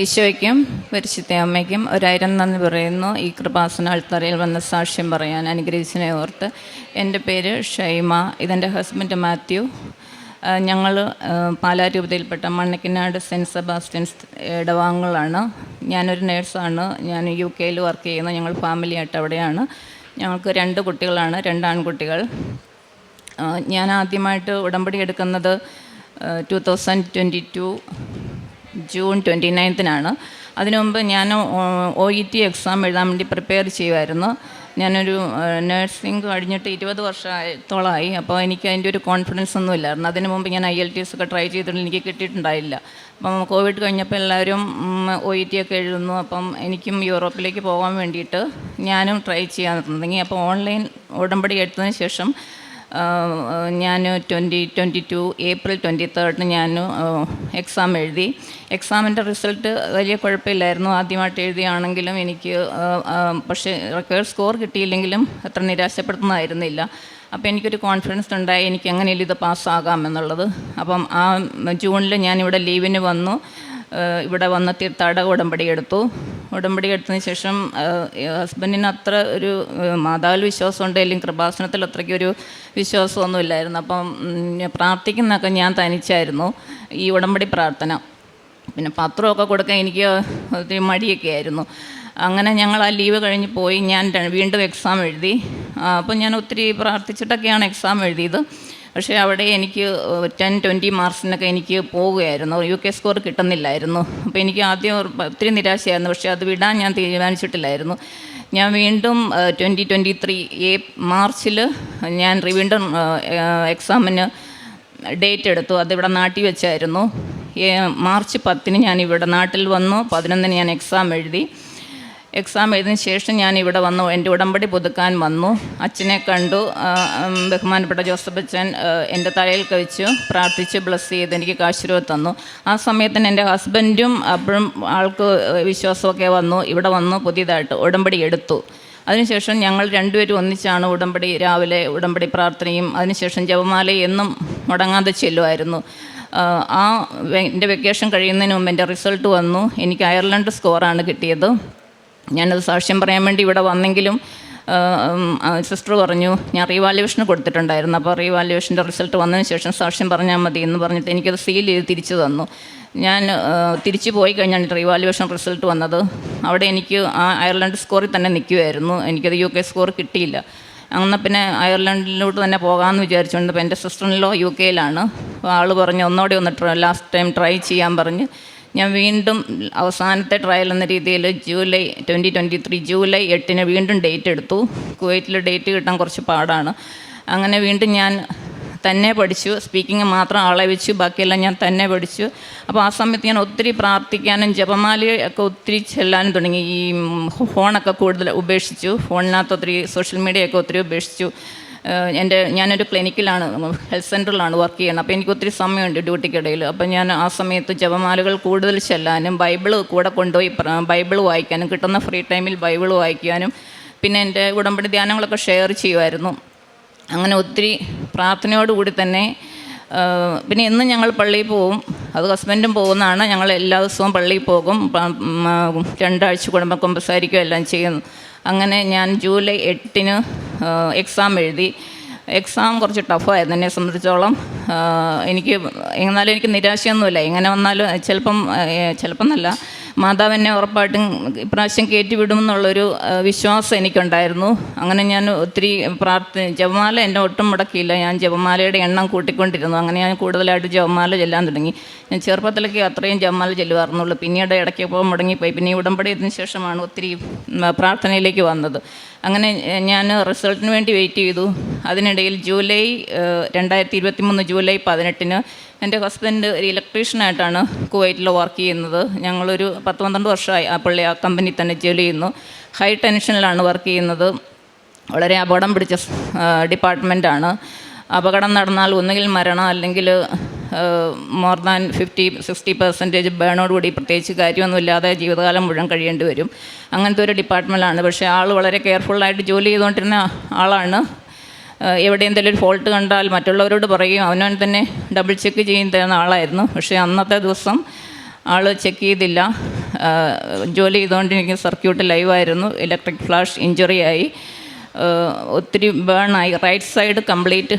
ഈശോയ്ക്കും പരിശുദ്ധ അമ്മയ്ക്കും ഒരായിരം നന്ദി പറയുന്നു. ഈ കൃപാസന അൾത്തറയിൽ വന്ന സാക്ഷ്യം പറയാൻ അനുഗ്രഹിച്ചതിനെ ഓർത്ത് എന്റെ പേര് ഷൈമ ഇതെന്റെ ഹസ്ബൻഡ് മാത്യു. ഞങ്ങൾ പാലാരൂപതയിൽപ്പെട്ട മണ്ണക്കിനാട് സെന്റ് സെബാസ്റ്റ്യൻസ് ഇടവാങ്ങളാണ് ഞാനൊരു നേഴ്സാണ്. ഞാൻ യു കെയിൽ വർക്ക് ചെയ്യുന്നു ഞങ്ങൾ ഫാമിലിയായിട്ട് അവിടെയാണ്. ഞങ്ങൾക്ക് രണ്ട് കുട്ടികളാണ് രണ്ട് ആൺകുട്ടികൾ. ഞാൻ ആദ്യമായിട്ട് ഉടമ്പടി എടുക്കുന്നത് two thousand twenty two June twenty നയൻത്തിനാണ്. അതിനു മുമ്പ് ഞാൻ ഒ ഇ ടി എക്സാം എഴുതാൻ വേണ്ടി പ്രിപ്പയർ ചെയ്യുമായിരുന്നു ഞാനൊരു നഴ്സിംഗ് കഴിഞ്ഞിട്ട് ഇരുപത് വർഷത്തോളമായി. അപ്പോൾ എനിക്ക് അതിന്റെ ഒരു കോൺഫിഡൻസ് ഒന്നും ഇല്ലായിരുന്നു. അതിന് മുമ്പ് ഞാൻ ഐ എൽ ടി എസ് ഒക്കെ ട്രൈ ചെയ്തിട്ടുണ്ട്. എനിക്ക് കിട്ടിയിട്ടുണ്ടായില്ല. അപ്പം കോവിഡ് കഴിഞ്ഞപ്പോൾ എല്ലാവരും ഒ ഇ ടി ഒക്കെ എഴുതുന്നു. അപ്പം എനിക്കും യൂറോപ്പിലേക്ക് പോകാൻ വേണ്ടിയിട്ട് ഞാനും ട്രൈ ചെയ്യാൻ തുടങ്ങി. അപ്പോൾ ഓൺലൈൻ ഉടമ്പടി എടുത്തതിന് ശേഷം ഞാൻ twenty twenty two April twenty തേർഡിന് ഞാൻ എക്സാം എഴുതി. എക്സാമിന്റെ റിസൾട്ട് വലിയ കുഴപ്പമില്ലായിരുന്നു. ആദ്യമായിട്ട് എഴുതിയാണെങ്കിലും എനിക്ക് പക്ഷേ റെക്കേർഡ് സ്കോർ കിട്ടിയില്ലെങ്കിലും അത്ര നിരാശപ്പെടുത്തുന്നതായിരുന്നില്ല. അപ്പോൾ എനിക്കൊരു കോൺഫിഡൻസ് ഉണ്ടായി. എനിക്ക് എങ്ങനെയല്ല ഇത് പാസ്സാകാം എന്നുള്ളത് അപ്പം ആ ജൂണിൽ ഞാനിവിടെ ലീവിന് വന്നു. ഇവിടെ വന്ന തീർത്ഥാടക ഉടമ്പടി എടുത്തു. ഉടമ്പടി എടുത്തതിന് ശേഷം ഹസ്ബൻഡിന് അത്ര ഒരു മാതാവിൽ വിശ്വാസമുണ്ട് അല്ലെങ്കിൽ കൃപാസനത്തിൽ അത്രയ്ക്കൊരു വിശ്വാസമൊന്നുമില്ലായിരുന്നു അപ്പം ഇല്ലായിരുന്നു. ഞാൻ പ്രാർത്ഥിക്കുന്നതൊക്കെ ഞാൻ തനിച്ചായിരുന്നു. ഈ ഉടമ്പടി പ്രാർത്ഥന. പിന്നെ പത്രമൊക്കെ കൊടുക്കാൻ എനിക്ക് ഒത്തിരി മടിയൊക്കെ ആയിരുന്നു. അങ്ങനെ ഞങ്ങൾ ആ ലീവ് കഴിഞ്ഞ് പോയി ഞാൻ വീണ്ടും എക്സാം എഴുതി. അപ്പം ഞാൻ ഒത്തിരി പ്രാർത്ഥിച്ചിട്ടൊക്കെയാണ് എക്സാം എഴുതിയത്. പക്ഷേ അവിടെ എനിക്ക് ടെൻ ട്വന്റി മാർക്സിനൊക്കെ എനിക്ക് പോവുകയായിരുന്നു. യു കെ സ്കോർ കിട്ടുന്നില്ലായിരുന്നു. അപ്പോൾ എനിക്ക് ആദ്യം ഒത്തിരി നിരാശയായിരുന്നു. പക്ഷേ അത് വിടാൻ ഞാൻ തീരുമാനിച്ചിട്ടില്ലായിരുന്നു. ഞാൻ വീണ്ടും ട്വന്റി ട്വന്റി ത്രീ ഏ മാർച്ചിൽ ഞാൻ വീണ്ടും എക്സാമിന് ഡേറ്റ് എടുത്തു. അതിവിടെ നാട്ടിൽ വെച്ചായിരുന്നു. മാർച്ച് പത്തിന് ഞാൻ ഇവിടെ നാട്ടിൽ വന്നു. പതിനൊന്നിന് ഞാൻ എക്സാം എഴുതി. എക്സാം എഴുതിന് ശേഷം ഞാൻ ഇവിടെ വന്നു. എന്റെ ഉടമ്പടി പുതുക്കാൻ വന്നു. അച്ഛനെ കണ്ടു. ബഹുമാനപ്പെട്ട ജോസഫ് അച്ഛൻ എന്റെ തലയിൽ കഴിച്ചു. പ്രാർത്ഥിച്ച് ബ്ലസ് ചെയ്ത് എനിക്ക് കാശുരൂപ തന്നു. ആ സമയത്തിന് എന്റെ ഹസ്ബൻഡും അപ്പോഴും ആൾക്ക് വിശ്വാസമൊക്കെ വന്നു. ഇവിടെ വന്നു പുതിയതായിട്ട് ഉടമ്പടി എടുത്തു. അതിനുശേഷം ഞങ്ങൾ രണ്ടുപേരും ഒന്നിച്ചാണ് ഉടമ്പടി രാവിലെ ഉടമ്പടി പ്രാർത്ഥനയും അതിനുശേഷം ജപമാല എന്നും മുടങ്ങാതെ ചെല്ലുമായിരുന്നു. ആ, എന്റെ വെക്കേഷൻ കഴിയുന്നതിന് മുമ്പ് എന്റെ റിസൾട്ട് വന്നു. എനിക്ക് അയർലൻഡ് സ്കോറാണ് കിട്ടിയത്. ഞാനത് സാക്ഷ്യം പറയാൻ വേണ്ടി ഇവിടെ വന്നെങ്കിലും സിസ്റ്റർ പറഞ്ഞു ഞാൻ റീവാലുവേഷന് കൊടുത്തിട്ടുണ്ടായിരുന്നു. അപ്പോൾ റീവാലുവേഷന്റെ റിസൾട്ട് വന്നതിന് ശേഷം സാക്ഷ്യം പറഞ്ഞാൽ മതി എന്ന് പറഞ്ഞിട്ട് എനിക്കത് സീൽ ചെയ്ത് തിരിച്ചു തന്നു. ഞാൻ തിരിച്ചു പോയി കഴിഞ്ഞാണ് റീവാലുവേഷൻ റിസൾട്ട് വന്നത്. അവിടെ എനിക്ക് ആ അയർലൻഡ് സ്കോറിൽ തന്നെ നിൽക്കുമായിരുന്നു എനിക്കത് യു കെ സ്കോർ കിട്ടിയില്ല. എന്നാൽ പിന്നെ അയർലൻഡിലോട്ട് തന്നെ പോകാമെന്ന് വിചാരിച്ചുകൊണ്ട് ഇപ്പോൾ എന്റെ സിസ്റ്ററിലോ യു കെയിലാണ്. അപ്പോൾ ആൾ പറഞ്ഞു ഒന്നോടെ ഒന്ന് ലാസ്റ്റ് ടൈം ട്രൈ ചെയ്യാൻ പറഞ്ഞ് ഞാൻ വീണ്ടും അവസാനത്തെ ട്രയൽ എന്ന രീതിയിൽ July twenty twenty three July എട്ടിന് വീണ്ടും ഡേറ്റ് എടുത്തു. കുവൈറ്റിൽ ഡേറ്റ് കിട്ടാൻ കുറച്ച് പാടാണ്. അങ്ങനെ വീണ്ടും ഞാൻ തന്നെ പഠിച്ചു. സ്പീക്കിംഗ് മാത്രം ആളെ വെച്ചു. ബാക്കിയെല്ലാം ഞാൻ തന്നെ പഠിച്ചു. അപ്പോൾ ആ സമയത്ത് ഞാൻ ഒത്തിരി പ്രാർത്ഥിക്കാനും ജപമാലയൊക്കെ ഒത്തിരി ചെല്ലാനും തുടങ്ങി. ഈ ഫോണൊക്കെ കൂടുതൽ ഉപേക്ഷിച്ചു. ഫോണിനകത്ത് ഒത്തിരി സോഷ്യൽ മീഡിയയൊക്കെ ഒത്തിരി ഉപേക്ഷിച്ചു. എന്റെ ഞാനൊരു ക്ലിനിക്കിലാണ് ഹെൽത്ത് സെന്ററിലാണ് വർക്ക് ചെയ്യുന്നത്. അപ്പോൾ എനിക്ക് ഒത്തിരി സമയമുണ്ട് ഡ്യൂട്ടിക്കിടയിൽ. അപ്പോൾ ഞാൻ ആ സമയത്ത് ജപമാലകൾ കൂടുതൽ ചെല്ലാനും ബൈബിൾ കൂടെ കൊണ്ടുപോയി ബൈബിൾ വായിക്കാനും കിട്ടുന്ന ഫ്രീ ടൈമിൽ ബൈബിൾ വായിക്കാനും പിന്നെ എന്റെ ഉടമ്പടി ധ്യാനങ്ങളൊക്കെ ഷെയർ ചെയ്യുമായിരുന്നു. അങ്ങനെ ഒത്തിരി പ്രാർത്ഥനയോടുകൂടി തന്നെ പിന്നെ എന്നും ഞങ്ങൾ പള്ളിയിൽ പോവും അത് ഹസ്ബൻഡും പോകുന്നതാണ്. ഞങ്ങൾ എല്ലാ ദിവസവും പള്ളിയിൽ പോകും. രണ്ടാഴ്ച കുമ്പസാരിക്കുകയും എല്ലാം ചെയ്യുന്നു. അങ്ങനെ ഞാൻ ജൂലൈ എട്ടിന് എക്സാം എഴുതി. എക്സാം കുറച്ച് ടഫായിരുന്നു എന്നെ സംബന്ധിച്ചോളം. എനിക്ക് എന്നാലും എനിക്ക് നിരാശയൊന്നുമില്ല. എങ്ങനെ വന്നാലും ചിലപ്പം ചിലപ്പം എന്നല്ല. മാതാവ് എന്നെ ഉറപ്പായിട്ടും ഇപ്രാവശ്യം കയറ്റിവിടുമെന്നുള്ളൊരു വിശ്വാസം എനിക്കുണ്ടായിരുന്നു. അങ്ങനെ ഞാൻ ഒത്തിരി പ്രാർത്ഥന ജപമാല എന്റെ ഒട്ടും മുടക്കിയില്ല. ഞാൻ ജപമാലയുടെ എണ്ണം കൂട്ടിക്കൊണ്ടിരുന്നു. അങ്ങനെ ഞാൻ കൂടുതലായിട്ട് ജപമാല ചെല്ലാൻ തുടങ്ങി. ഞാൻ ചെറുപ്പത്തിലൊക്കെ അത്രയും ജപമാല ചെല്ലുമായിരുന്നുള്ളൂ പിന്നീട് ഇടയ്ക്ക് പോകാൻ മുടങ്ങിപ്പോയി. പിന്നെ ഉടമ്പടി ശേഷമാണ് ഒത്തിരി പ്രാർത്ഥനയിലേക്ക് വന്നത്. അങ്ങനെ ഞാൻ റിസൾട്ടിന് വേണ്ടി വെയിറ്റ് ചെയ്തു. അതിനിടയിൽ ജൂലൈ രണ്ടായിരത്തി ഇരുപത്തി മൂന്ന് ജൂലൈ പതിനെട്ടിന് എന്റെ ഹസ്ബൻഡ് ഒരു ഇലക്ട്രീഷ്യനായിട്ടാണ് കുവൈറ്റിൽ വർക്ക് ചെയ്യുന്നത്. ഞങ്ങളൊരു പത്ത് പന്ത്രണ്ട് വർഷമായി ആ പുള്ളി ആ കമ്പനി തന്നെ ജോലി ചെയ്യുന്നു. ഹൈ ടെൻഷനിലാണ് വർക്ക് ചെയ്യുന്നത്. വളരെ അപകടം പിടിച്ച ഡിപ്പാർട്ട്മെന്റാണ് അപകടം നടന്നാൽ ഒന്നുകിൽ മരണം അല്ലെങ്കിൽ more than fifty sixty percentage ബേണോടുകൂടി പ്രത്യേകിച്ച് കാര്യമൊന്നുമില്ലാതെ ജീവിതകാലം മുഴുവൻ കഴിയേണ്ടി വരും. അങ്ങനത്തെ ഒരു ഡിപ്പാർട്ട്മെന്റാണ് പക്ഷേ ആൾ വളരെ കെയർഫുള്ളായിട്ട് ജോലി ചെയ്തുകൊണ്ടിരുന്ന ആളാണ്. എവിടെ എന്തെങ്കിലും ഒരു ഫോൾട്ട് കണ്ടാൽ മറ്റുള്ളവരോട് പറയും അവനവൻ തന്നെ ഡബിൾ ചെക്ക് ചെയ്യുന്ന ആളായിരുന്നു. പക്ഷേ അന്നത്തെ ദിവസം ആൾ ചെക്ക് ചെയ്തില്ല. ജോലി ചെയ്തുകൊണ്ടിരിക്കുന്ന സർക്യൂട്ട് ലൈവായിരുന്നു ഇലക്ട്രിക് ഫ്ലാഷ് ഇഞ്ചുറി ആയി. ഒത്തിരി ബേണായി റൈറ്റ് സൈഡ് കംപ്ലീറ്റ്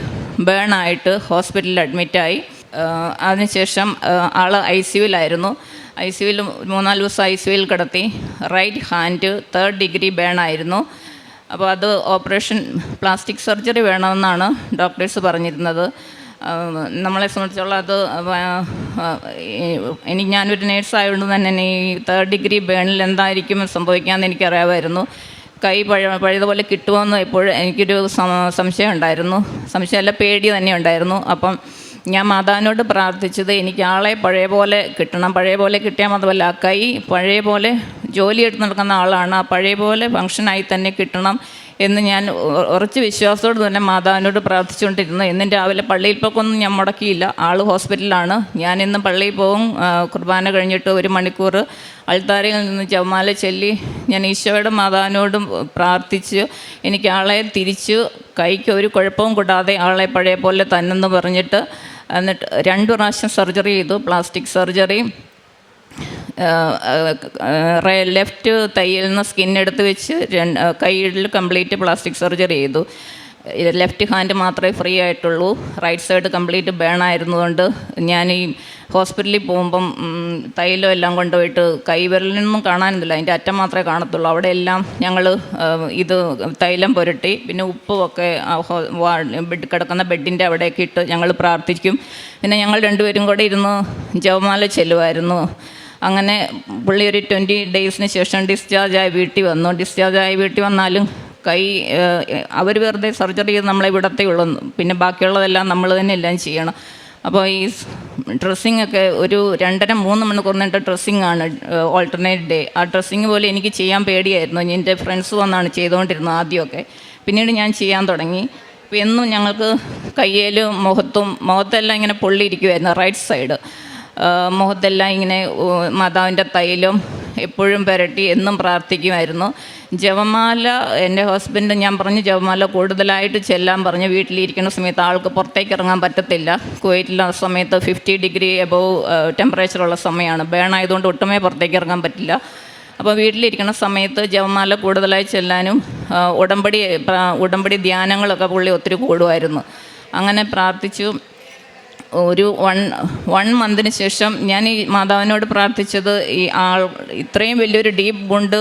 ബേണായിട്ട് ഹോസ്പിറ്റലിൽ അഡ്മിറ്റായി അതിനുശേഷം ആൾ ഐ സി യുവിലായിരുന്നു ഐ സി യുവിൽ മൂന്നാൽ ദിവസം ഐ സി യുവിൽ കിടത്തി. റൈറ്റ് ഹാൻഡ് തേർഡ് ഡിഗ്രി ബേണായിരുന്നു അപ്പോൾ അത് ഓപ്പറേഷൻ പ്ലാസ്റ്റിക് സർജറി വേണമെന്നാണ് ഡോക്ടേഴ്സ് പറഞ്ഞിരുന്നത്. നമ്മളെ സംബന്ധിച്ചോളം അത് എനിക്ക് ഞാനൊരു നേഴ്സായതുകൊണ്ട് തന്നെ ഈ തേർഡ് ഡിഗ്രി ബേണിൽ എന്തായിരിക്കും സംഭവിക്കാമെന്ന് എനിക്കറിയാമായിരുന്നു. കൈ പഴ പഴയതുപോലെ കിട്ടുമെന്ന് എപ്പോഴും എനിക്കൊരു സംശയം ഉണ്ടായിരുന്നു. സംശയമല്ല പേടി തന്നെ ഉണ്ടായിരുന്നു. അപ്പം ഞാൻ മാതാവിനോട് പ്രാർത്ഥിച്ചത് എനിക്ക് ആളെ പഴയ പോലെ കിട്ടണം. പഴയ പോലെ കിട്ടിയാൽ മാത്രമല്ല കൈ പഴയ പോലെ ജോലി എടുത്ത് നടക്കുന്ന ആളാണ്. ആ പഴയ പോലെ ഫങ്ഷനായി തന്നെ കിട്ടണം എന്ന് ഞാൻ ഉറച്ച് ഉറച്ച വിശ്വാസത്തോട് തന്നെ മാതാവിനോട് പ്രാർത്ഥിച്ചുകൊണ്ടിരുന്നു. എന്നും രാവിലെ പള്ളിയിൽ പോക്കൊന്നും ഞാൻ മുടക്കിയില്ല. ആൾ ഹോസ്പിറ്റലിലാണ്. ഞാൻ ഇന്ന് പള്ളിയിൽ പോകും. കുർബാന കഴിഞ്ഞിട്ട് ഒരു മണിക്കൂർ അൾത്താരയിൽ നിന്ന് ചവമാല ചൊല്ലി ഞാൻ ഈശോയുടെ മാതാവിനോടും പ്രാർത്ഥിച്ച്. എനിക്ക് ആളെ തിരിച്ച്. കൈക്ക് ഒരു കുഴപ്പവും കൂടാതെ ആളെ പഴയ പോലെ തന്നെന്ന് പറഞ്ഞിട്ട് എന്നിട്ട് രണ്ട് പ്രാവശ്യം സർജറി ചെയ്തു. Plastic surgery. ലെഫ്റ്റ് തയ്യിൽ നിന്ന് സ്കിൻ എടുത്ത് വെച്ച് കൈയിൽ കംപ്ലീറ്റ് പ്ലാസ്റ്റിക് സർജറി ചെയ്തു. ലെഫ്റ്റ് ഹാൻഡ് മാത്രമേ ഫ്രീ ആയിട്ടുള്ളൂ. റൈറ്റ് സൈഡ് കംപ്ലീറ്റ് ബേൺ ആയിരുന്നുകൊണ്ട് ഞാൻ ഈ ഹോസ്പിറ്റലിൽ പോകുമ്പം തൈലോ എല്ലാം കൊണ്ടുപോയിട്ട് കൈവിരലിനൊന്നും കാണാനില്ല. അതിന്റെ അറ്റം മാത്രമേ കാണത്തുള്ളൂ. അവിടെ എല്ലാം ഞങ്ങൾ ഇത് തൈലം പുരട്ടി പിന്നെ ഉപ്പുമൊക്കെ കിടക്കുന്ന ബെഡിന്റെ അവിടെയൊക്കെ ഇട്ട് ഞങ്ങൾ പ്രാർത്ഥിക്കും. പിന്നെ ഞങ്ങൾ രണ്ടുപേരും കൂടെ ഇരുന്ന് ജവമാല ചെല്ലുമായിരുന്നു. അങ്ങനെ പുള്ളി ഒരു ട്വന്റി ഡേയ്സിന് ശേഷം ഡിസ്ചാർജായി വീട്ടിൽ വന്നു. ഡിസ്ചാർജായി വീട്ടിൽ വന്നാലും കൈ അവർ വെറുതെ സർജറി ചെയ്ത് നമ്മളെ വിടത്തേ ഉള്ളൂ. പിന്നെ ബാക്കിയുള്ളതെല്ലാം നമ്മൾ തന്നെ എല്ലാം ചെയ്യണം. അപ്പോൾ ഈ ഡ്രസ്സിങ് ഒക്കെ ഒരു രണ്ടര മൂന്ന് മണിക്കൂർ നീണ്ട ഡ്രസ്സിങ് ആണ് ഓൾട്ടർനേറ്റ് ഡേ ആ ഡ്രസ്സിങ് പോലെ എനിക്ക് ചെയ്യാൻ പേടിയായിരുന്നു. എന്റെ ഫ്രണ്ട്സ് വന്നാണ് ചെയ്തുകൊണ്ടിരുന്നത് ആദ്യമൊക്കെ. പിന്നീട് ഞാൻ ചെയ്യാൻ തുടങ്ങി. എന്നും ഞങ്ങൾക്ക് കയ്യേലും മുഖത്തും മുഖത്തെല്ലാം ഇങ്ങനെ പൊള്ളിയിരിക്കുമായിരുന്നു റൈറ്റ് സൈഡ് മുഖത്തെല്ലാം ഇങ്ങനെ മാതാവിന്റെ തൈലം എപ്പോഴും പുരട്ടി എന്നും പ്രാർത്ഥിക്കുമായിരുന്നു. ജപമാല എന്റെ ഹസ്ബൻഡ് ഞാൻ പറഞ്ഞു ജപമാല കൂടുതലായിട്ട് ചെല്ലാൻ പറഞ്ഞു. വീട്ടിലിരിക്കുന്ന സമയത്ത് ആൾക്ക് പുറത്തേക്ക് ഇറങ്ങാൻ പറ്റത്തില്ല. കുവൈറ്റിലെ സമയത്ത് ഫിഫ്റ്റി ഡിഗ്രി എബവ് ടെമ്പറേച്ചറുള്ള സമയമാണ്. ബേൺ ആയതുകൊണ്ട് ഒട്ടുമേ പുറത്തേക്ക് ഇറങ്ങാൻ പറ്റില്ല. അപ്പോൾ വീട്ടിലിരിക്കുന്ന സമയത്ത് ജപമാല കൂടുതലായി ചെല്ലാനും ഉടമ്പടി ഉടമ്പടി ധ്യാനങ്ങളൊക്കെ പുള്ളി ഒത്തിരി കൂടുമായിരുന്നു. അങ്ങനെ പ്രാർത്ഥിച്ചു. ഒരു വൺ വൺ മന്തിന് ശേഷം ഞാൻ ഈ മാതാവിനോട് പ്രാർത്ഥിച്ചത് ഈ ആൾ ഇത്രയും വലിയൊരു ഡീപ്പ് കൊണ്ട്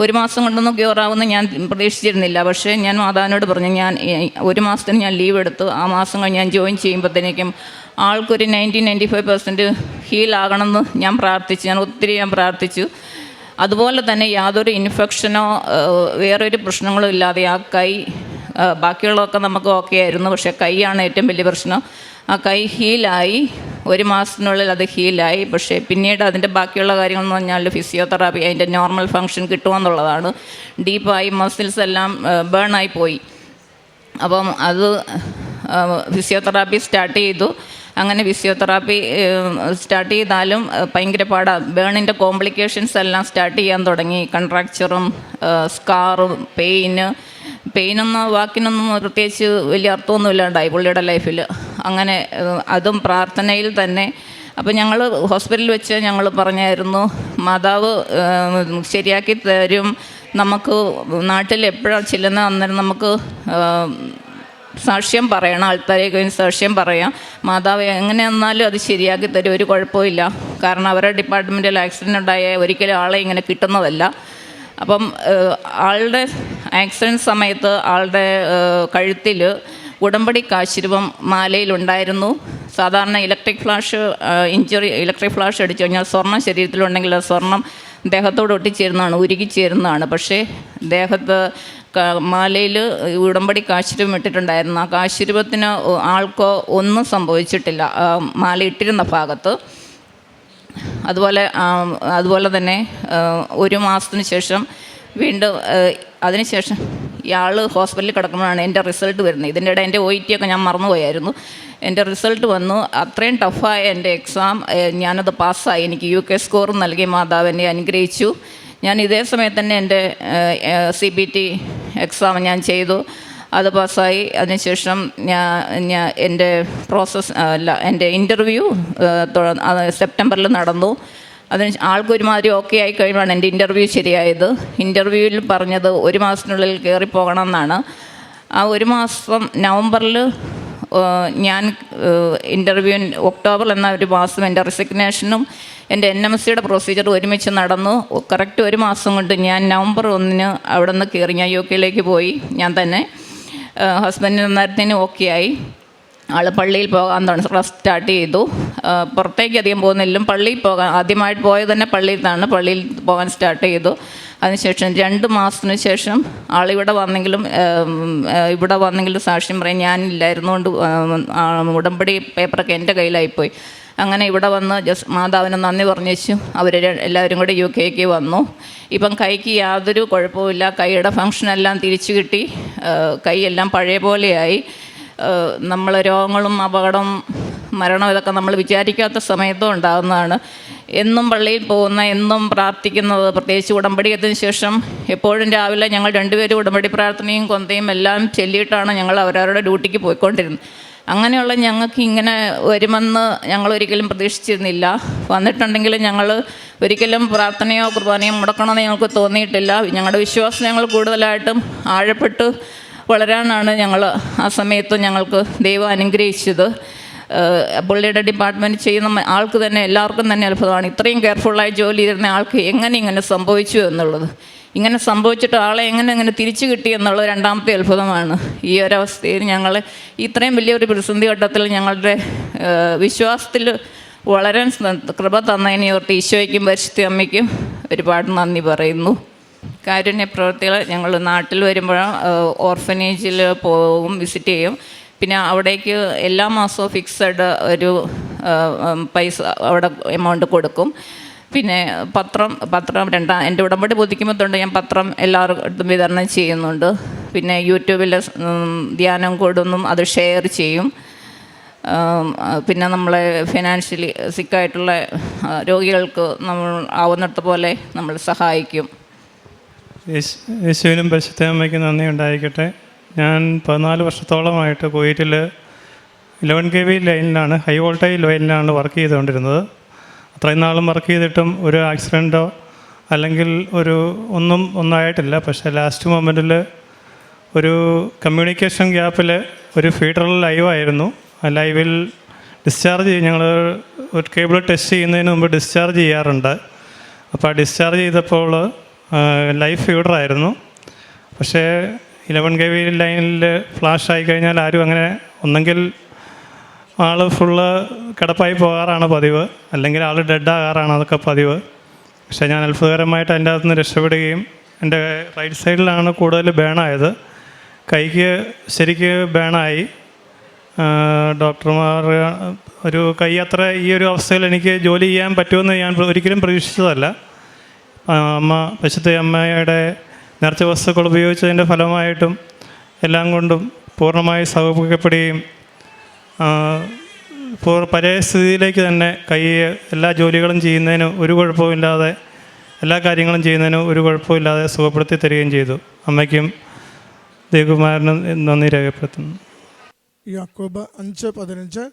ഒരു മാസം കൊണ്ടൊന്നും ക്യൂറാവുമെന്ന് ഞാൻ പ്രതീക്ഷിച്ചിരുന്നില്ല. പക്ഷേ ഞാൻ മാതാവിനോട് പറഞ്ഞു ഞാൻ ഒരു മാസത്തിന് ഞാൻ ലീവ് എടുത്തു ആ മാസം കഴിഞ്ഞ് ഞാൻ ജോയിൻ ചെയ്യുമ്പോഴത്തേക്കും ആൾക്കൊരു നയന്റി നയന്റി ഫൈവ് പെർസെന്റ് ഹീലാകണമെന്ന് ഞാൻ പ്രാർത്ഥിച്ചു. ഞാൻ ഒത്തിരി ഞാൻ പ്രാർത്ഥിച്ചു. അതുപോലെ തന്നെ യാതൊരു ഇൻഫെക്ഷനോ വേറൊരു പ്രശ്നങ്ങളോ ഇല്ലാതെ ആ കൈ ബാക്കിയുള്ളതൊക്കെ നമുക്ക് ഓക്കെ ആയിരുന്നു. പക്ഷേ കൈയാണ് ഏറ്റവും വലിയ പ്രശ്നം. ആ കൈ ഹീലായി ഒരു മാസത്തിനുള്ളിൽ അത് ഹീലായി പക്ഷേ പിന്നീട് അതിന്റെ ബാക്കിയുള്ള കാര്യങ്ങൾ എന്ന് പറഞ്ഞാൽ ഫിസിയോതെറാപ്പി അതിന്റെ നോർമൽ ഫങ്ഷൻ കിട്ടുമെന്നുള്ളതാണ് ഡീപ്പായി മസിൽസ് എല്ലാം ബേൺ ആയി പോയി. അപ്പം അത് ഫിസിയോതെറാപ്പി സ്റ്റാർട്ട് ചെയ്തു. അങ്ങനെ ഫിസിയോതെറാപ്പി സ്റ്റാർട്ട് ചെയ്താലും ഭയങ്കര പാടാണ് ബേണിന്റെ കോംപ്ലിക്കേഷൻസ് എല്ലാം സ്റ്റാർട്ട് ചെയ്യാൻ തുടങ്ങി. കൺട്രാക്ചറും സ്കാറും പെയിന് പെയിനൊന്ന് വാക്കിനൊന്നും പ്രത്യേകിച്ച് വലിയ അർത്ഥമൊന്നും ഇല്ലാണ്ടായി പുള്ളിയുടെ ലൈഫിൽ അങ്ങനെ അതും പ്രാർത്ഥനയിൽ തന്നെ. അപ്പോൾ ഞങ്ങൾ ഹോസ്പിറ്റലിൽ വെച്ച് ഞങ്ങൾ പറഞ്ഞായിരുന്നു മാതാവ് ശരിയാക്കി തരും. നമുക്ക് നാട്ടിൽ എപ്പോഴാണ് ചെല്ലുന്ന അന്നേരം നമുക്ക് സാക്ഷ്യം പറയണം ആൾക്കാരെ കഴിഞ്ഞ് സാക്ഷ്യം പറയാം. മാതാവ് എങ്ങനെ വന്നാലും അത് ശരിയാക്കി തരും ഒരു കുഴപ്പമില്ല കാരണം അവരുടെ ഡിപ്പാർട്ട്മെന്റിൽ ആക്സിഡന്റ് ഉണ്ടായ ഒരിക്കലും ആളെ ഇങ്ങനെ കിട്ടുന്നതല്ല. അപ്പം ആളുടെ ആക്സിഡന്റ് സമയത്ത് ആളുടെ കഴുത്തിൽ ഉടമ്പടി കാശിരുവം മാലയിലുണ്ടായിരുന്നു സാധാരണ electric flash injury electric flash അടിച്ചു കഴിഞ്ഞാൽ സ്വർണം ശരീരത്തിലുണ്ടെങ്കിൽ ആ സ്വർണം ദേഹത്തോട് ഒട്ടിച്ചേരുന്നതാണ് ഉരുകിച്ചേരുന്നതാണ്. പക്ഷേ ദേഹത്ത് മാലയിൽ ഉടമ്പടി കാശിരൂപം ഇട്ടിട്ടുണ്ടായിരുന്നു. ആ കാശുരൂപത്തിന് ആൾക്കോ ഒന്നും സംഭവിച്ചിട്ടില്ല. മാല ഇട്ടിരുന്ന ഭാഗത്ത്. അതുപോലെ അതുപോലെ തന്നെ ഒരു മാസത്തിന് ശേഷം വീണ്ടും അതിനുശേഷം ഇയാൾ ഹോസ്പിറ്റലിൽ കിടക്കുമ്പോഴാണ് എന്റെ റിസൾട്ട് വരുന്നത്. ഇതിന്റെ ഇടയിൽ എന്റെ ഒ ടി ഒക്കെ ഞാൻ മറന്നുപോയായിരുന്നു. എന്റെ റിസൾട്ട് വന്നു. അത്രയും ടഫായ എന്റെ എക്സാം ഞാനത് പാസ്സായി. എനിക്ക് യു കെ സ്കോറും നൽകി മാതാവ് എന്നെ അനുഗ്രഹിച്ചു. ഞാൻ ഇതേ സമയത്ത് തന്നെ എന്റെ സി ബി ടി എക്സാം ഞാൻ ചെയ്തു. അത് പാസ്സായി. അതിനുശേഷം ഞാൻ ഞാൻ എന്റെ പ്രോസസ്സ് അല്ല എന്റെ ഇന്റർവ്യൂ സെപ്റ്റംബറിൽ നടന്നു. അതിന് ആൾക്ക് ഒരുമാതിരി ഓക്കെ ആയി കഴിയുമ്പോഴാണ് എന്റെ ഇന്റർവ്യൂ ശരിയായത്. ഇന്റർവ്യൂവിൽ പറഞ്ഞത് ഒരു മാസത്തിനുള്ളിൽ കയറിപ്പോകണം എന്നാണ് ആ ഒരു മാസം നവംബറിൽ ഞാൻ ഇന്റർവ്യൂ ഒക്ടോബർ എന്ന ഒരു മാസം എന്റെ റെസിഗ്നേഷനും എന്റെ എൻ എം സിയുടെ പ്രൊസീജിയർ ഒരുമിച്ച് നടന്നു. കറക്റ്റ് ഒരു മാസം കൊണ്ട് ഞാൻ നവംബർ ഒന്നിന് അവിടെ നിന്ന് കയറി ഞാൻ യു കെയിലേക്ക് പോയി. ഞാൻ തന്നെ ഹസ്ബൻഡിന് നേരത്തേന് ഓക്കെ ആയി. ആൾ പള്ളിയിൽ പോകാൻ സ്റ്റാർട്ട് ചെയ്തു. പുറത്തേക്ക് അധികം പോകുന്നില്ലും പള്ളിയിൽ പോകാൻ ആദ്യമായിട്ട് പോയത് തന്നെ പള്ളിയിൽ നിന്നാണ്. പള്ളിയിൽ പോകാൻ സ്റ്റാർട്ട് ചെയ്തു. അതിനുശേഷം രണ്ട് മാസത്തിന് ശേഷം ആളിവിടെ വന്നെങ്കിലും ഇവിടെ വന്നെങ്കിലും സാക്ഷ്യം പറയും ഞാനില്ലായിരുന്നു കൊണ്ട് ഉടമ്പടി പേപ്പറൊക്കെ എന്റെ കയ്യിലായിപ്പോയി. അങ്ങനെ ഇവിടെ വന്ന് ജസ്റ്റ് മാതാവിന് നന്ദി പറഞ്ഞു അവർ എല്ലാവരും കൂടി യു കെക്ക് വന്നു. ഇപ്പം കൈക്ക് യാതൊരു കുഴപ്പമില്ല കൈയുടെ ഫങ്ഷനെല്ലാം തിരിച്ചു കിട്ടി. കൈയെല്ലാം പഴയ പോലെയായി. നമ്മൾ രോഗങ്ങളും അപകടം മരണം ഇതൊക്കെ നമ്മൾ വിചാരിക്കാത്ത സമയത്തും ഉണ്ടാകുന്നതാണ്. എന്നും പള്ളിയിൽ പോകുന്ന എന്നും പ്രാർത്ഥിക്കുന്നത് പ്രത്യേകിച്ച് ഉടമ്പടിയത്തിന് ശേഷം എപ്പോഴും രാവിലെ ഞങ്ങൾ രണ്ടുപേരും ഉടമ്പടി പ്രാർത്ഥനയും കൊന്തയും എല്ലാം ചൊല്ലിയിട്ടാണ് ഞങ്ങൾ അവരവരുടെ ഡ്യൂട്ടിക്ക് പോയിക്കൊണ്ടിരുന്നത്. അങ്ങനെയുള്ള ഞങ്ങൾക്ക് ഇങ്ങനെ വരുമെന്ന് ഞങ്ങൾ ഒരിക്കലും പ്രതീക്ഷിച്ചിരുന്നില്ല. വന്നിട്ടുണ്ടെങ്കിലും ഞങ്ങൾ ഒരിക്കലും പ്രാർത്ഥനയോ കുർബാനയോ മുടക്കണമെന്ന് ഞങ്ങൾക്ക് തോന്നിയിട്ടില്ല. ഞങ്ങളുടെ വിശ്വാസം ഞങ്ങൾ കൂടുതലായിട്ടും ആഴപ്പെട്ട് വളരാനാണ് ഞങ്ങൾ ആ സമയത്ത് ഞങ്ങൾക്ക് ദൈവം അനുഗ്രഹിച്ചത്. പുള്ളിയുടെ ഡിപ്പാർട്ട്മെന്റ് ചെയ്യുന്ന ആൾക്ക് തന്നെ എല്ലാവർക്കും തന്നെ അത്ഭുതമാണ്. ഇത്രയും കെയർഫുള്ളായി ജോലി ചെയ്തിരുന്ന ആൾക്ക് എങ്ങനെ ഇങ്ങനെ സംഭവിച്ചു എന്നുള്ളത്. ഇങ്ങനെ സംഭവിച്ചിട്ട് ആളെ എങ്ങനെ ഇങ്ങനെ തിരിച്ചു കിട്ടി എന്നുള്ളത് രണ്ടാമത്തെ അത്ഭുതമാണ്. ഈ ഒരവസ്ഥയിൽ ഞങ്ങൾ ഇത്രയും വലിയൊരു പ്രതിസന്ധി ഘട്ടത്തിൽ ഞങ്ങളുടെ വിശ്വാസത്തിൽ വളരാൻ കൃപ തന്നതിനെ ഓർത്ത് ഈശോയ്ക്കും പരിശുദ്ധ അമ്മയ്ക്കും ഒരുപാട് നന്ദി പറയുന്നു. കാരുണ്യ പ്രവർത്തികൾ ഞങ്ങൾ നാട്ടിൽ വരുമ്പോൾ ഓർഫനേജിൽ പോവും വിസിറ്റ് ചെയ്യും. പിന്നെ അവിടേക്ക് എല്ലാ മാസവും ഫിക്സഡ് ഒരു പൈസ അവിടെ എമൗണ്ട് കൊടുക്കും. പിന്നെ പത്രം പത്രം രണ്ടാം എന്റെ ഉടമ്പടി ബോധിക്കുമ്പോൾ തൊട്ട് ഞാൻ പത്രം എല്ലാവർക്കും വിതരണം ചെയ്യുന്നുണ്ട്. പിന്നെ യൂട്യൂബിൽ ധ്യാനം കൂടുന്നും അത് ഷെയർ ചെയ്യും. പിന്നെ നമ്മളെ ഫിനാൻഷ്യലി സിക്കായിട്ടുള്ള രോഗികൾക്ക് നമ്മൾ ആവുന്നിടത്ത് പോലെ നമ്മൾ സഹായിക്കും. യേശുവിനും പരിശുദ്ധ അമ്മയ്ക്ക് നന്ദി ഉണ്ടായിക്കട്ടെ ഞാൻ പതിനാല് വർഷത്തോളമായിട്ട് കുവൈറ്റിൽ ഇലവൻ കെ വി ലൈനിലാണ് ഹൈ വോൾട്ടേജ് ലൈനിലാണ് വർക്ക് ചെയ്തുകൊണ്ടിരുന്നത്. അത്രയും നാളും വർക്ക് ചെയ്തിട്ടും ഒരു ആക്സിഡന്റോ അല്ലെങ്കിൽ ഒരു ഒന്നും ഒന്നായിട്ടില്ല. പക്ഷേ ലാസ്റ്റ് മൊമെന്റിൽ ഒരു കമ്മ്യൂണിക്കേഷൻ ഗ്യാപ്പിൽ ഒരു ഫീഡറൽ ലൈവായിരുന്നു ആ ലൈവിൽ ഡിസ്ചാർജ് ഞങ്ങൾ ഒരു കേബിൾ ടെസ്റ്റ് ചെയ്യുന്നതിന് മുമ്പ് ഡിസ്ചാർജ് ചെയ്യാറുണ്ട്. അപ്പോൾ ആ ഡിസ്ചാർജ് ചെയ്തപ്പോൾ ലൈഫ് ഫീഡറായിരുന്നു പക്ഷേ ഇലവൻ കെ വി ലൈനിൽ ഫ്ലാഷ് ആയി കഴിഞ്ഞാൽ ആരും അങ്ങനെ ഒന്നെങ്കിൽ ആൾ ഫുള്ള് കിടപ്പായി പോകാറാണ് പതിവ്. അല്ലെങ്കിൽ ആൾ ഡെഡാകാറാണ് അതൊക്കെ പതിവ്. പക്ഷേ ഞാൻ അത്ഭുതകരമായിട്ട് അതിന്റെ അകത്തുനിന്ന് രക്ഷപ്പെടുകയും എന്റെ റൈറ്റ് സൈഡിലാണ് കൂടുതൽ ബേണായത് കൈക്ക് ശരിക്ക് ബേണായി ഡോക്ടർമാർ ഒരു കൈ അത്ര ഈ ഒരു അവസ്ഥയിൽ എനിക്ക് ജോലി ചെയ്യാൻ പറ്റുമെന്ന് ഞാൻ ഒരിക്കലും പ്രതീക്ഷിച്ചതല്ല. അമ്മ വിശുദ്ധ അമ്മയുടെ നേർച്ച വസ്തുക്കൾ ഉപയോഗിച്ചതിന്റെ ഫലമായിട്ടും എല്ലാം കൊണ്ടും പൂർണമായി സൗകര്യപ്പെടുകയും പഴയ സ്ഥിതിയിലേക്ക് തന്നെ കൈ എല്ലാ ജോലികളും ചെയ്യുന്നതിന് ഒരു കുഴപ്പമില്ലാതെ എല്ലാ കാര്യങ്ങളും ചെയ്യുന്നതിന് ഒരു കുഴപ്പമില്ലാതെ സുഖപ്പെടുത്തി തരികയും ചെയ്തു. അമ്മയ്ക്കും ദേവകുമാരനും നന്ദി രേഖപ്പെടുത്തുന്നു. യാക്കോബ് അഞ്ച് പതിനഞ്ച്.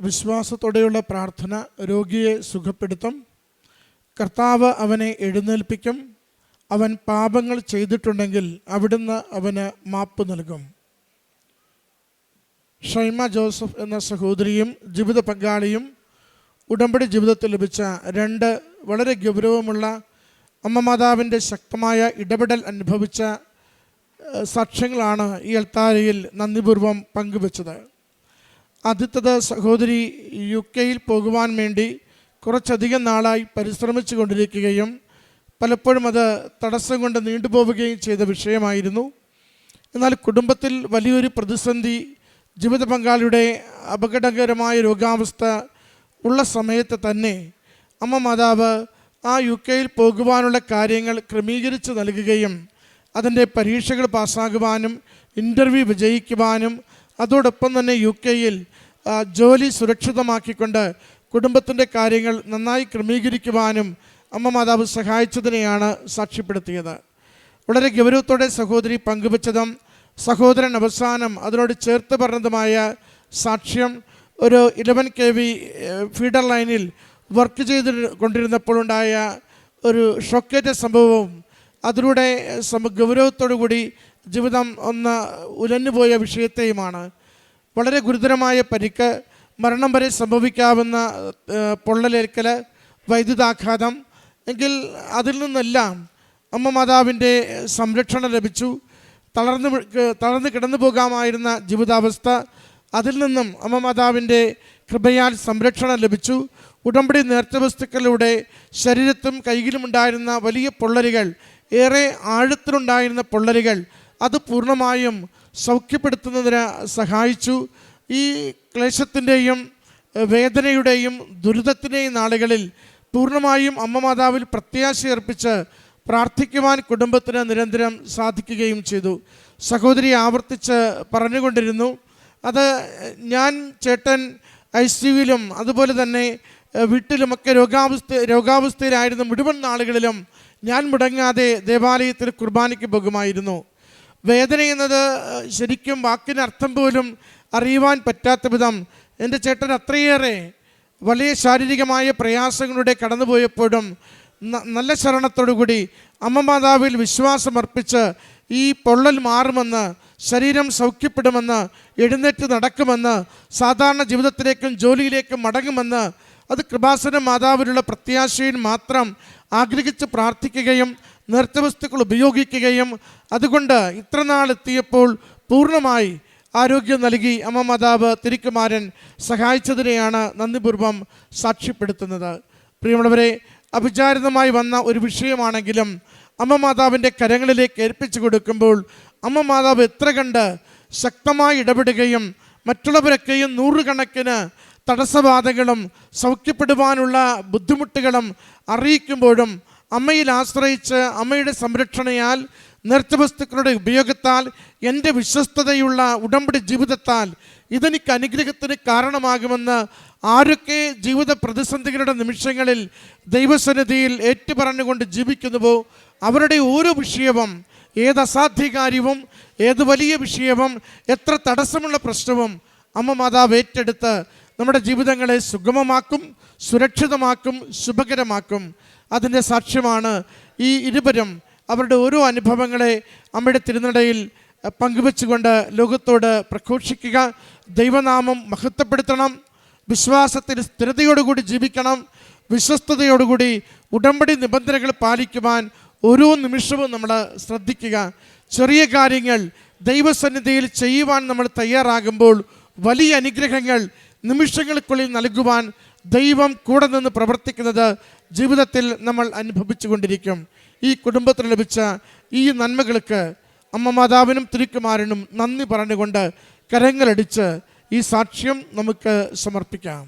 വിശ്വാസത്തോടെയുള്ള പ്രാർത്ഥന രോഗിയെ സുഖപ്പെടുത്തും. കർത്താവ് അവനെ എഴുന്നേൽപ്പിക്കും. അവൻ പാപങ്ങൾ ചെയ്തിട്ടുണ്ടെങ്കിൽ അവിടുന്ന് അവന് മാപ്പ് നൽകും. ഷൈമ ജോസഫ് എന്ന സഹോദരിയും ജീവിത പങ്കാളിയും ഉടമ്പടി ജീവിതത്തിൽ ലഭിച്ച രണ്ട് വളരെ ഗൗരവമുള്ള അമ്മ മാതാവിന്റെ ശക്തമായ ഇടപെടൽ അനുഭവിച്ച സാക്ഷ്യങ്ങളാണ് ഈ അൽത്താരയിൽ നന്ദിപൂർവം പങ്കുവച്ചത്. ആദ്യത്തത് സഹോദരി യു കെയിൽ പോകുവാൻ വേണ്ടി കുറച്ചധികം നാളായി പരിശ്രമിച്ചു കൊണ്ടിരിക്കുകയും പലപ്പോഴും അത് തടസ്സം കൊണ്ട് നീണ്ടുപോവുകയും ചെയ്ത വിഷയമായിരുന്നു. എന്നാൽ കുടുംബത്തിൽ വലിയൊരു പ്രതിസന്ധി ജീവിത പങ്കാളിയുടെ അപകടകരമായ രോഗാവസ്ഥ ഉള്ള സമയത്ത് തന്നെ അമ്മ മാതാവ് ആ യു കെയിൽ പോകുവാനുള്ള കാര്യങ്ങൾ ക്രമീകരിച്ച് നൽകുകയും അതിന്റെ പരീക്ഷകൾ പാസ്സാകുവാനും ഇന്റർവ്യൂ വിജയിക്കുവാനും അതോടൊപ്പം തന്നെ യു കെയിൽ ജോലി സുരക്ഷിതമാക്കിക്കൊണ്ട് കുടുംബത്തിന്റെ കാര്യങ്ങൾ നന്നായി ക്രമീകരിക്കുവാനും അമ്മ മാതാവ് സഹായിച്ചതിനെയാണ് സാക്ഷ്യപ്പെടുത്തിയത്. വളരെ ഗൗരവത്തോടെ സഹോദരി പങ്കുവച്ചതും സഹോദരൻ അവസാനം അതിനോട് ചേർത്ത് പറഞ്ഞതുമായ സാക്ഷ്യം ഒരു ഇലവൻ കെ വി ഫീഡർ ലൈനിൽ വർക്ക് ചെയ്ത് കൊണ്ടിരുന്നപ്പോഴുണ്ടായ ഒരു ഷൊക്കേറ്റ സംഭവവും അതിലൂടെ സമ ഗൗരവത്തോടു കൂടി ജീവിതം ഒന്ന് ഉലഞ്ഞുപോയ വിഷയത്തെയുമാണ്. വളരെ ഗുരുതരമായ പരിക്ക് മരണം വരെ സംഭവിക്കാവുന്ന പൊള്ളലേൽക്കൽ വൈദ്യുതാഘാതം എങ്കിൽ അതിൽ നിന്നെല്ലാം അമ്മ മാതാവിന്റെ സംരക്ഷണം ലഭിച്ചു. തളർന്നു തളർന്നു കിടന്നു പോകാമായിരുന്ന ജീവിതാവസ്ഥ അതിൽ നിന്നും അമ്മ മാതാവിന്റെ കൃപയാൽ സംരക്ഷണം ലഭിച്ചു. ഉടമ്പടി നേർച്ച വസ്തുക്കളിലൂടെ ശരീരത്തും കൈയിലുമുണ്ടായിരുന്ന വലിയ പൊള്ളലുകൾ ഏറെ ആഴത്തിലുണ്ടായിരുന്ന പൊള്ളലുകൾ അത് പൂർണമായും സൗഖ്യപ്പെടുത്തുന്നതിന് സഹായിച്ചു. ഈ ക്ലേശത്തിന്റെയും വേദനയുടെയും ദുരിതത്തിന്റെയും നാളുകളിൽ പൂർണമായും അമ്മ മാതാവിൽ പ്രത്യാശയർപ്പിച്ച് പ്രാർത്ഥിക്കുവാൻ കുടുംബത്തിന് നിരന്തരം സാധിക്കുകയും ചെയ്തു. സഹോദരി ആവർത്തിച്ച് പറഞ്ഞുകൊണ്ടിരുന്നു അത് ഞാൻ ചേട്ടൻ ഐ സിയുവിലും അതുപോലെ തന്നെ വീട്ടിലുമൊക്കെ രോഗാവസ്ഥ രോഗാവസ്ഥയിലായിരുന്ന. മുഴുവൻ നാളുകളിലും ഞാൻ മുടങ്ങാതെ ദേവാലയത്തിൽ കുർബാനയ്ക്ക് പോകുമായിരുന്നു. വേദന എന്നത് ശരിക്കും വാക്കിന് അർത്ഥം പോലും അറിയുവാൻ പറ്റാത്ത വിധം എന്റെ ചേട്ടൻ അത്രയേറെ വലിയ ശാരീരികമായ പ്രയാസങ്ങളുടെ കടന്നുപോയപ്പോഴും നല്ല ശരണത്തോടുകൂടി അമ്മ മാതാവിൽ വിശ്വാസമർപ്പിച്ച് ഈ പൊള്ളൽ മാറുമെന്ന് ശരീരം സൗഖ്യപ്പെടുമെന്ന് എഴുന്നേറ്റ് നടക്കുമെന്ന് സാധാരണ ജീവിതത്തിലേക്കും ജോലിയിലേക്കും മടങ്ങുമെന്ന് അത് കൃപാസന മാതാവിലുള്ള പ്രത്യാശയിൽ മാത്രം ആഗ്രഹിച്ച് പ്രാർത്ഥിക്കുകയും നേർച്ചവസ്തുക്കൾ ഉപയോഗിക്കുകയും അതുകൊണ്ട് ഇത്ര നാൾ എത്തിയപ്പോൾ പൂർണമായി ആരോഗ്യം നൽകി അമ്മ മാതാവ് തിരുക്കുമാരൻ സഹായിച്ചതിനെയാണ് നന്ദിപൂർവം സാക്ഷ്യപ്പെടുത്തുന്നത്. പ്രിയമുള്ളവരെ അഭിചാരിതമായി വന്ന ഒരു വിഷയമാണെങ്കിലും അമ്മ മാതാവിന്റെ കരങ്ങളിലേക്ക് ഏൽപ്പിച്ചു കൊടുക്കുമ്പോൾ അമ്മ മാതാവ് എത്ര കണ്ട് ശക്തമായി ഇടപെടുകയും മറ്റുള്ളവരൊക്കെയും നൂറുകണക്കിന് തടസ്സബാധകളും സൗഖ്യപ്പെടുവാനുള്ള ബുദ്ധിമുട്ടുകളും അറിയിക്കുമ്പോഴും അമ്മയിൽ ആശ്രയിച്ച് അമ്മയുടെ സംരക്ഷണയാൽ നേർച്ചവസ്തുക്കളുടെ ഉപയോഗത്താൽ എന്റെ വിശ്വസ്തതയുള്ള ഉടമ്പടി ജീവിതത്താൽ ഇതെനിക്ക് അനുഗ്രഹത്തിന് കാരണമാകുമെന്ന് ആരൊക്കെ ജീവിത പ്രതിസന്ധികളുടെ നിമിഷങ്ങളിൽ ദൈവസന്നിധിയിൽ ഏറ്റുപറഞ്ഞുകൊണ്ട് ജീവിക്കുന്നുവോ അവരുടെ ഓരോ വിഷയവും ഏത് അസാധ്യകാര്യവും ഏത് വലിയ വിഷയവും എത്ര തടസ്സമുള്ള പ്രശ്നവും അമ്മ മാതാവ് ഏറ്റെടുത്ത് നമ്മുടെ ജീവിതങ്ങളെ സുഗമമാക്കും സുരക്ഷിതമാക്കും ശുഭകരമാക്കും. അതിന്റെ സാക്ഷ്യമാണ് ഈ ഇരുവരും അവരുടെ ഓരോ അനുഭവങ്ങളെ അമ്മയുടെ തിരുനടയിൽ പങ്കുവെച്ചുകൊണ്ട് ലോകത്തോട് പ്രഘോഷിക്കുക. ദൈവനാമം മഹത്വപ്പെടുത്തണം. വിശ്വാസത്തിൽ സ്ഥിരതയോടുകൂടി ജീവിക്കണം. വിശ്വസ്തയോടുകൂടി ഉടമ്പടി നിബന്ധനകൾ പാലിക്കുവാൻ ഓരോ നിമിഷവും നമ്മൾ ശ്രദ്ധിക്കുക. ചെറിയ കാര്യങ്ങൾ ദൈവസന്നിധിയിൽ ചെയ്യുവാൻ നമ്മൾ തയ്യാറാകുമ്പോൾ വലിയ അനുഗ്രഹങ്ങൾ നിമിഷങ്ങൾക്കുള്ളിൽ നൽകുവാൻ ദൈവം കൂടെ നിന്ന് പ്രവർത്തിക്കുന്നത് ജീവിതത്തിൽ നമ്മൾ അനുഭവിച്ചു കൊണ്ടിരിക്കും ഈ കുടുംബത്തിന് ലഭിച്ച ഈ നന്മകൾക്ക് അമ്മ മാതാവിനും തിരുക്കുമാരനും നന്ദി പറഞ്ഞുകൊണ്ട് കരങ്ങളടിച്ച് ഈ സാക്ഷ്യം നമുക്ക് സമർപ്പിക്കാം.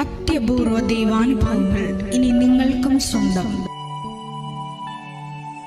അത്യപൂർവ ദൈവാനുഭവങ്ങൾ ഇനി നിങ്ങൾക്കും സ്വന്തം.